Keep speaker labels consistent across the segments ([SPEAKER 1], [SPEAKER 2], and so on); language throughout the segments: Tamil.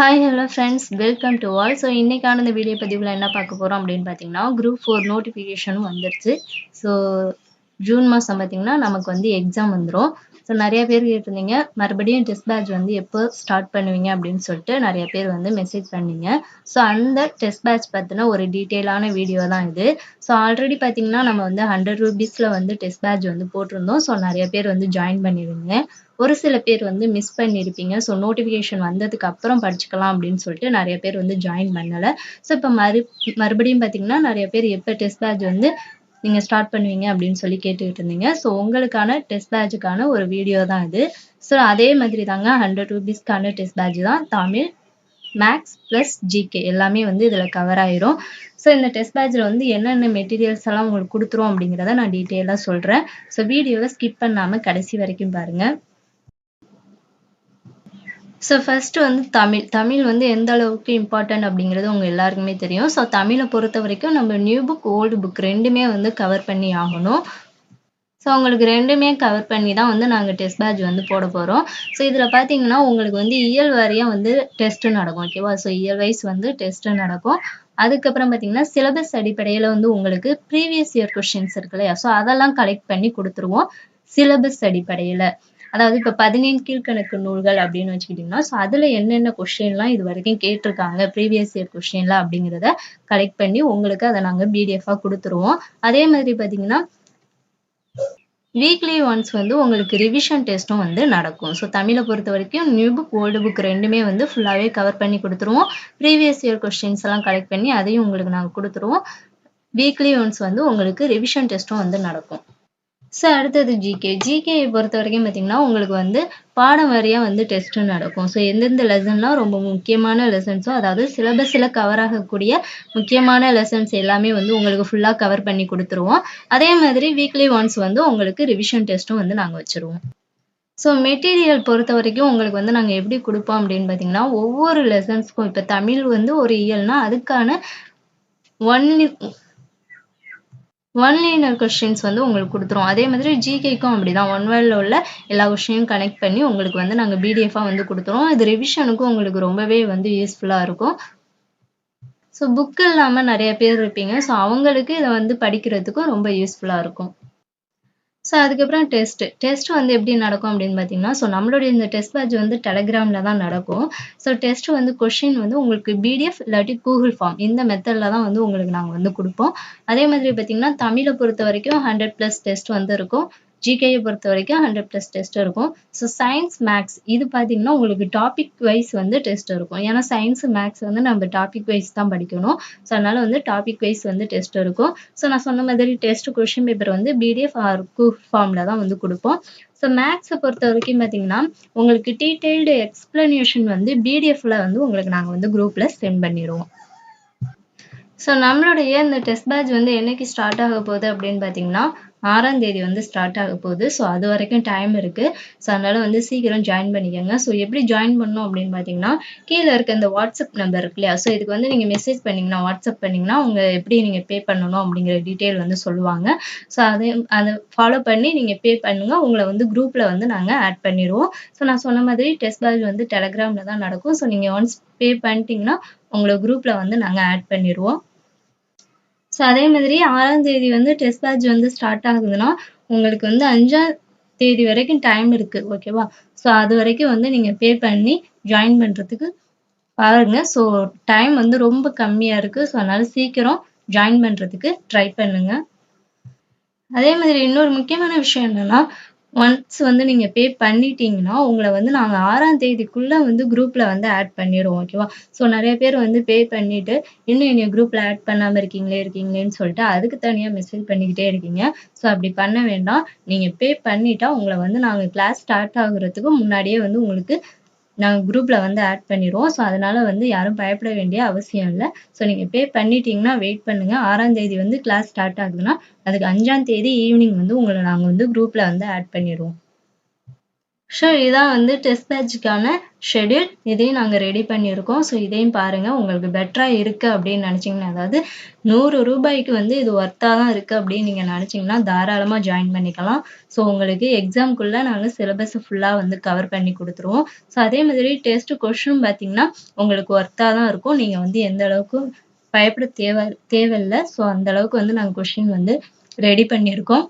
[SPEAKER 1] Hi hello friends welcome to all so இன்றைக்கான இந்த வீடியோ பதிவில் என்ன பார்க்க போகிறோம் அப்படின்னு பார்த்தீங்கன்னா குரூப் ஃபோர் நோட்டிஃபிகேஷனும் வந்துருச்சு. ஸோ ஜூன் மாதம் பார்த்தீங்கன்னா நமக்கு வந்து எக்ஸாம் வந்துடும் ஸோ நிறைய பேர் கேட்டிருந்தீங்க. மறுபடியும் டெஸ்ட் பேட்ச் வந்து எப்போ ஸ்டார்ட் பண்ணுவீங்க அப்படின்னு சொல்லிட்டு நிறைய பேர் வந்து மெசேஜ் பண்ணீங்க. ஸோ அந்த டெஸ்ட் பேட்ச் பற்றின ஒரு டீட்டெயிலான வீடியோ தான் இது. ஸோ ஆல்ரெடி பார்த்தீங்கன்னா நம்ம வந்து ஹண்ட்ரட் ருபீஸில் வந்து டெஸ்ட் பேட்ச் வந்து போட்டிருந்தோம். ஸோ நிறைய பேர் வந்து ஜாயின் பண்ணிடுவீங்க ஒரு சில பேர் வந்து மிஸ் பண்ணியிருப்பீங்க ஸோ நோட்டிஃபிகேஷன் வந்ததுக்கு அப்புறம் படிச்சுக்கலாம் அப்படின்னு சொல்லிட்டு நிறைய பேர் வந்து ஜாயின் பண்ணலை. ஸோ இப்போ மறு மறுபடியும் பார்த்தீங்கன்னா நிறைய பேர் எப்போ டெஸ்ட் பேட்ச் வந்து நீங்கள் ஸ்டார்ட் பண்ணுவீங்க அப்படின்னு சொல்லி கேட்டுக்கிட்டு இருந்தீங்க. ஸோ உங்களுக்கான டெஸ்ட் பேட்சுக்கான ஒரு வீடியோ தான் இது. ஸோ அதே மாதிரி தாங்க ஹண்ட்ரட் ருபீஸ்க்கான டெஸ்ட் பேட்ச் தான் தமிழ் மேக்ஸ் ப்ளஸ் ஜிகே எல்லாமே வந்து இதில் கவர் ஆயிரும். ஸோ இந்த டெஸ்ட் பேட்சில் வந்து என்னென்ன மெட்டீரியல்ஸ் எல்லாம் உங்களுக்கு கொடுத்துரும் அப்படிங்கிறத நான் டீட்டெயிலாக சொல்கிறேன் ஸோ வீடியோவை ஸ்கிப் பண்ணாமல் கடைசி வரைக்கும் பாருங்கள் ஸோ ஃபஸ்ட்டு வந்து தமிழ். தமிழ் வந்து எந்த அளவுக்கு இம்பார்ட்டன்ட் அப்படிங்கிறது உங்கள் எல்லாருக்குமே தெரியும். ஸோ தமிழை பொறுத்த வரைக்கும் நம்ம நியூ புக் ஓல்டு புக் ரெண்டுமே வந்து கவர் பண்ணி ஆகணும். ஸோ உங்களுக்கு ரெண்டுமே கவர் பண்ணி தான் வந்து நாங்கள் டெஸ்ட் பேட்ச் வந்து போட போகிறோம் ஸோ இதில் பார்த்தீங்கன்னா உங்களுக்கு வந்து இயல் வாரியாக வந்து டெஸ்ட்டு நடக்கும் ஓகேவா ஸோ இயல் வைஸ் வந்து டெஸ்ட்டு நடக்கும். அதுக்கப்புறம் பார்த்தீங்கன்னா சிலபஸ் அடிப்படையில் வந்து உங்களுக்கு ப்ரீவியஸ் இயர் கொஷின்ஸ் இருக்கு இல்லையா? ஸோ அதெல்லாம் கலெக்ட் பண்ணி கொடுத்துருவோம் சிலபஸ் அடிப்படையில். அதாவது இப்போ பதினேழு கீழ்கணக்கு நூல்கள் அப்படின்னு வச்சுக்கிட்டிங்கன்னா ஸோ அதில் என்னென்ன கொஷின்லாம் இது வரைக்கும் கேட்டிருக்காங்க ப்ரீவியஸ் இயர் கொஸ்டின்லாம் அப்படிங்கிறத கலெக்ட் பண்ணி உங்களுக்கு அதை நாங்கள் பிடிஎஃபா கொடுத்துருவோம். அதே மாதிரி பார்த்தீங்கன்னா வீக்லி ஒன்ஸ் வந்து உங்களுக்கு ரிவிஷன் டெஸ்ட்டும் வந்து நடக்கும். ஸோ தமிழை பொறுத்த வரைக்கும் நியூ புக் ஓல்டு புக் ரெண்டுமே வந்து ஃபுல்லாகவே கவர் பண்ணி கொடுத்துருவோம். ப்ரீவியஸ் இயர் கொஸ்டின்ஸ் எல்லாம் கலெக்ட் பண்ணி அதையும் உங்களுக்கு நாங்கள் கொடுத்துருவோம். வீக்லி ஒன்ஸ் வந்து உங்களுக்கு ரிவிஷன் டெஸ்ட்டும் வந்து நடக்கும். ஸோ அடுத்தது ஜிகே ஜிகேயை பொறுத்த வரைக்கும் பார்த்தீங்கன்னா உங்களுக்கு வந்து பாடம் வாரியாக வந்து டெஸ்ட்டு நடக்கும். ஸோ எந்தெந்த லெசன்லாம் ரொம்ப முக்கியமான லெசன்ஸோ அதாவது சிலபஸில் கவர் ஆகக்கூடிய முக்கியமான லெசன்ஸ் எல்லாமே வந்து உங்களுக்கு ஃபுல்லாக கவர் பண்ணி கொடுத்துருவோம். அதே மாதிரி வீக்லி ஒன்ஸ் வந்து உங்களுக்கு ரிவிஷன் டெஸ்ட்டும் வந்து நாங்கள் வச்சுருவோம். ஸோ மெட்டீரியல் பொறுத்த வரைக்கும் உங்களுக்கு வந்து நாங்கள் எப்படி கொடுப்போம் அப்படின்னு பார்த்தீங்கன்னா ஒவ்வொரு லெசன்ஸ்க்கும் இப்போ தமிழ் வந்து ஒரு இயல்னா அதுக்கான ஒன்லி ஒன் லைனர் கொஸ்டின்ஸ் வந்து உங்களுக்கு கொடுத்துரும். அதே மாதிரி ஜிகேக்கும் அப்படிதான். ஒன் வேர்டில் உள்ள எல்லா கொஸ்டினையும் கனெக்ட் பண்ணி உங்களுக்கு வந்து நாங்கள் பிடிஎஃபாக வந்து கொடுத்துருவோம். இது ரிவிஷனுக்கும் உங்களுக்கு ரொம்பவே வந்து யூஸ்ஃபுல்லாக இருக்கும். ஸோ புக் இல்லாமல் நிறைய பேர் இருப்பீங்க. ஸோ அவங்களுக்கு இதை வந்து படிக்கிறதுக்கும் ரொம்ப யூஸ்ஃபுல்லாக இருக்கும். ஸோ அதுக்கப்புறம் டெஸ்ட் டெஸ்ட் வந்து எப்படி நடக்கும் அப்படின்னு பார்த்தீங்கன்னா ஸோ நம்மளுடைய இந்த டெஸ்ட் பேட்ச் வந்து டெலகிராமில் தான் நடக்கும். ஸோ டெஸ்ட் வந்து கொஷின் வந்து உங்களுக்கு பிடிஎஃப் இல்லாட்டி கூகுள் ஃபார்ம் இந்த மெத்தடில் தான் வந்து உங்களுக்கு நாங்கள் வந்து கொடுப்போம். அதே மாதிரி பார்த்தீங்கன்னா தமிழை பொறுத்த வரைக்கும் ஹண்ட்ரட் ப்ளஸ் டெஸ்ட் வந்து இருக்கும். ஜிகேயை பொறுத்த வரைக்கும் ஹண்ட்ரட் ப்ளஸ் டெஸ்ட் இருக்கும். ஸோ சயின்ஸ் மேக்ஸ் இது பார்த்தீங்கன்னா உங்களுக்கு டாபிக் வைஸ் வந்து டெஸ்ட் இருக்கும். ஏன்னா சயின்ஸ் மேக்ஸ் வந்து நம்ம டாபிக் வைஸ் தான் படிக்கணும். ஸோ அதனால வந்து டாபிக் வைஸ் வந்து டெஸ்ட் இருக்கும். ஸோ நான் சொன்ன மாதிரி டெஸ்ட் கொஷின் பேப்பர் வந்து பிடிஎஃப் ஆர் குஃப் ஃபார்மில் தான் வந்து கொடுப்போம். ஸோ மேக்ஸை பொறுத்த வரைக்கும் பார்த்தீங்கன்னா உங்களுக்கு டீட்டெயில்டு எக்ஸ்பிளனேஷன் வந்து பிடிஎஃப்ல வந்து உங்களுக்கு நாங்கள் வந்து குரூப்பில் சென்ட் பண்ணிடுவோம். ஸோ நம்மளுடைய இந்த டெஸ்ட் பேட்ச் வந்து என்னைக்கு ஸ்டார்ட் ஆக போகுது அப்படின்னு பார்த்தீங்கன்னா ஆறாம் தேதி வந்து ஸ்டார்ட் ஆக போகுது. ஸோ அது வரைக்கும் டைம் இருக்கு. ஸோ அதனால வந்து சீக்கிரம் ஜாயின் பண்ணிக்கோங்க. ஸோ எப்படி ஜாயின் பண்ணணும் அப்படின்னு பார்த்தீங்கன்னா கீழே இருக்க இந்த வாட்ஸ்அப் நம்பர் இருக்கு இல்லையா? ஸோ இதுக்கு வந்து நீங்கள் மெசேஜ் பண்ணீங்கன்னா வாட்ஸ்அப் பண்ணீங்கன்னா உங்க எப்படி நீங்கள் பே பண்ணணும் அப்படிங்கிற டீட்டெயில் வந்து சொல்லுவாங்க. ஸோ அதே அதை ஃபாலோ பண்ணி நீங்கள் பே பண்ணுங்க. உங்களை வந்து குரூப்ல வந்து நாங்கள் ஆட் பண்ணிடுவோம். ஸோ நான் சொன்ன மாதிரி டெஸ்ட் பேட்ச் வந்து டெலகிராமில் தான் நடக்கும். ஸோ நீங்கள் ஒன்ஸ் பே பண்ணிட்டீங்கன்னா உங்களை குரூப்ல வந்து நாங்கள் ஆட் பண்ணிடுவோம். ஸோ அதே மாதிரி ஆறாம் தேதி வந்து டெஸ்ட் பேட்ச் வந்து ஸ்டார்ட் ஆகுதுன்னா உங்களுக்கு வந்து அஞ்சாம் தேதி வரைக்கும் டைம் இருக்கு ஓகேவா ஸோ அது வரைக்கும் வந்து நீங்கள் பே பண்ணி ஜாயின் பண்ணுறதுக்கு பாருங்க. ஸோ டைம் வந்து ரொம்ப கம்மியாக இருக்கு. ஸோ அதனால சீக்கிரம் ஜாயின் பண்ணுறதுக்கு ட்ரை பண்ணுங்க. அதே மாதிரி இன்னொரு முக்கியமான விஷயம் என்னன்னா ஒன்ஸ் வந்து நீங்க பே பண்ணிட்டீங்கன்னா உங்களை வந்து நாங்க ஆறாம் தேதிக்குள்ள வந்து குரூப்ல வந்து ஆட் பண்ணிடுவோம் ஓகேவா ஸோ நிறைய பேர் வந்து பே பண்ணிட்டு இன்னும் என்னைய குரூப்ல ஆட் பண்ணாம இருக்கீங்களே இருக்கீங்களேன்னு சொல்லிட்டு அதுக்கு தனியா மெசேஜ் பண்ணிக்கிட்டே இருக்கீங்க. ஸோ அப்படி பண்ண வேண்டாம். நீங்க பே பண்ணிட்டா உங்களை வந்து நாங்க கிளாஸ் ஸ்டார்ட் ஆகுறதுக்கு முன்னாடியே வந்து உங்களுக்கு நாங்கள் குரூப்பில் வந்து ஆட் பண்ணிடுவோம். ஸோ அதனால வந்து யாரும் பயப்பட வேண்டிய அவசியம் இல்லை. ஸோ நீங்கள் பே பண்ணிட்டீங்கன்னா வெயிட் பண்ணுங்க. ஆறாம் தேதி வந்து கிளாஸ் ஸ்டார்ட் ஆகுதுன்னா அதுக்கு அஞ்சாம் தேதி ஈவினிங் வந்து உங்களை நாங்கள் வந்து குரூப்பில் வந்து ஆட் பண்ணிடுவோம். ஸோ இதான் வந்து டெஸ்ட் பேட்சுக்கான ஷெட்யூல் இதையும் நாங்கள் ரெடி பண்ணியிருக்கோம். ஸோ இதையும் பாருங்கள் உங்களுக்கு பெட்டராக இருக்குது அப்படின்னு நினச்சிங்கன்னா அதாவது நூறு ரூபாய்க்கு வந்து இது ஒர்த்தாக தான் இருக்குது அப்படின்னு நீங்கள் நினச்சிங்கன்னா தாராளமாக ஜாயின் பண்ணிக்கலாம். ஸோ உங்களுக்கு எக்ஸாம்குள்ளே நாங்கள் சிலபஸ் ஃபுல்லாக வந்து கவர் பண்ணி கொடுத்துருவோம். ஸோ அதே மாதிரி டெஸ்ட் கொஷின் பார்த்தீங்கன்னா உங்களுக்கு ஒர்த்தாக தான் இருக்கும். நீங்கள் வந்து எந்த அளவுக்கு பயப்பட தேவை தேவையில்லை. ஸோ அந்த அளவுக்கு வந்து நாங்கள் கொஷின் வந்து ரெடி பண்ணியிருக்கோம்.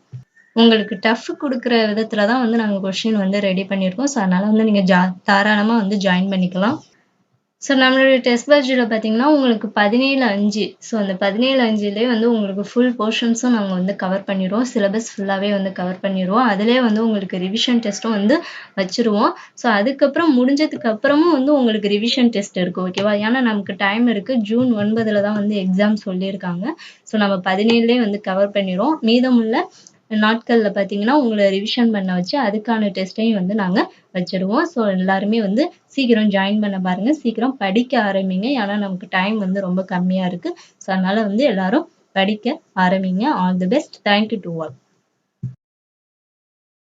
[SPEAKER 1] உங்களுக்கு டஃப் கொடுக்குற விதத்துல தான் வந்து நாங்கள் கொஷின் வந்து ரெடி பண்ணியிருக்கோம். ஸோ அதனால வந்து நீங்கள் ஜா தாராளமாக வந்து ஜாயின் பண்ணிக்கலாம். ஸோ நம்மளுடைய டெஸ்ட் பேட்சில் பார்த்தீங்கன்னா உங்களுக்கு பதினேழு அஞ்சு. ஸோ அந்த பதினேழு அஞ்சுலேயே வந்து உங்களுக்கு ஃபுல் போர்ஷன்ஸும் நாங்கள் வந்து கவர் பண்ணிடுவோம் சிலபஸ் ஃபுல்லாகவே வந்து கவர் பண்ணிடுவோம் அதிலே வந்து உங்களுக்கு ரிவிஷன் டெஸ்ட்டும் வந்து வச்சுருவோம். ஸோ அதுக்கப்புறம் முடிஞ்சதுக்கு அப்புறமும் வந்து உங்களுக்கு ரிவிஷன் டெஸ்ட் இருக்குது ஓகேவா ஏன்னா நமக்கு டைம் இருக்குது ஜூன் ஒன்பதில் தான் வந்து எக்ஸாம் சொல்லியிருக்காங்க. ஸோ நம்ம பதினேழுலேயே வந்து கவர் பண்ணிடுவோம் மீதமுள்ள நாட்களில் பார்த்தீங்கன்னா உங்களை ரிவிஷன் பண்ண வச்சு அதுக்கான டெஸ்ட்டையும் வந்து நாங்கள் வச்சிடுவோம் ஸோ எல்லாருமே வந்து சீக்கிரம் ஜாயின் பண்ண பாருங்கள் சீக்கிரம் படிக்க ஆரம்பிங்க. ஏன்னா நமக்கு டைம் வந்து ரொம்ப கம்மியாக இருக்குது ஸோ அதனால் வந்து எல்லாரும் படிக்க ஆரம்பிங்க. All the best thank you to all